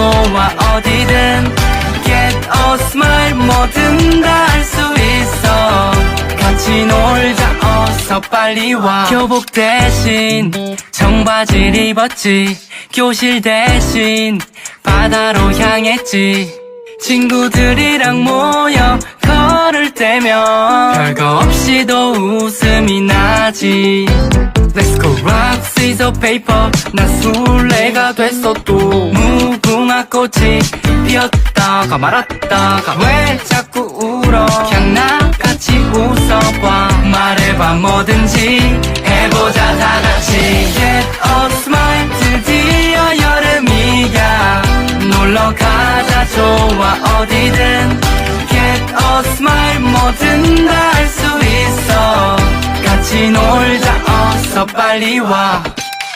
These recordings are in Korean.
좋아 어디든 Get a smile 뭐든 다 할 수 있어. 같이 놀자 어서 빨리 와. 교복 대신 청바지를 입었지. 교실 대신 바다로 향했지. 친구들이랑 모여 걸을 때면 별거 없이도 웃음이 나지. Let's go rock, scissors, paper. 난 술래가 됐어 또. 무궁화 꽃이 피었다가 말았다가 왜 자꾸 울어? 그냥 나같이 웃어봐. 말해봐 뭐든지 해보자 다같이. Get a smile 드디어 여름이야. 놀러 가자 좋아. 어디든. Get a smile 뭐든 다 할 수 있어. 같이 놀자 어서 빨리 와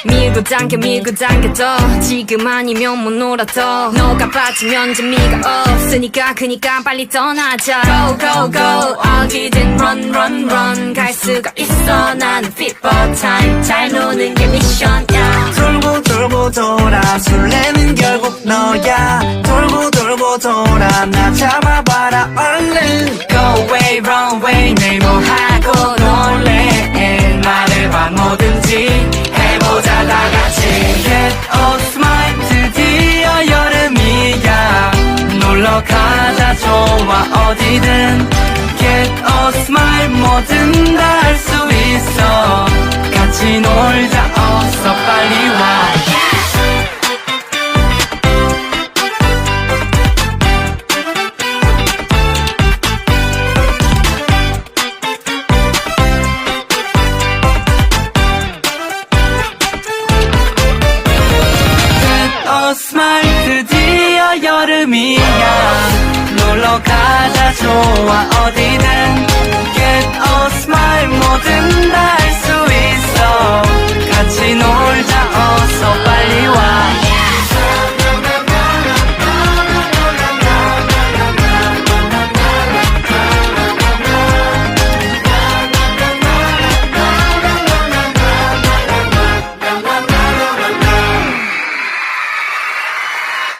밀고 당겨 밀고 당겨도 지금 아니면 못 놀아도 너가 빠지면 재미가 없으니까 그니까 빨리 떠나자. Go go go. 어디든 run run run. 갈 수가 있어. 나는 fit for time 잘 노는 게 미션이야 돌고 돌고 돌아. 술래는 결국 너야. 돌고 돌고 돌아. 나 잡아 좋아 어디든 Get a smile 뭐든 다 할 수 있어. 같이 놀자 어서 빨리 와. Smile 드디어 가자 좋아. 어디든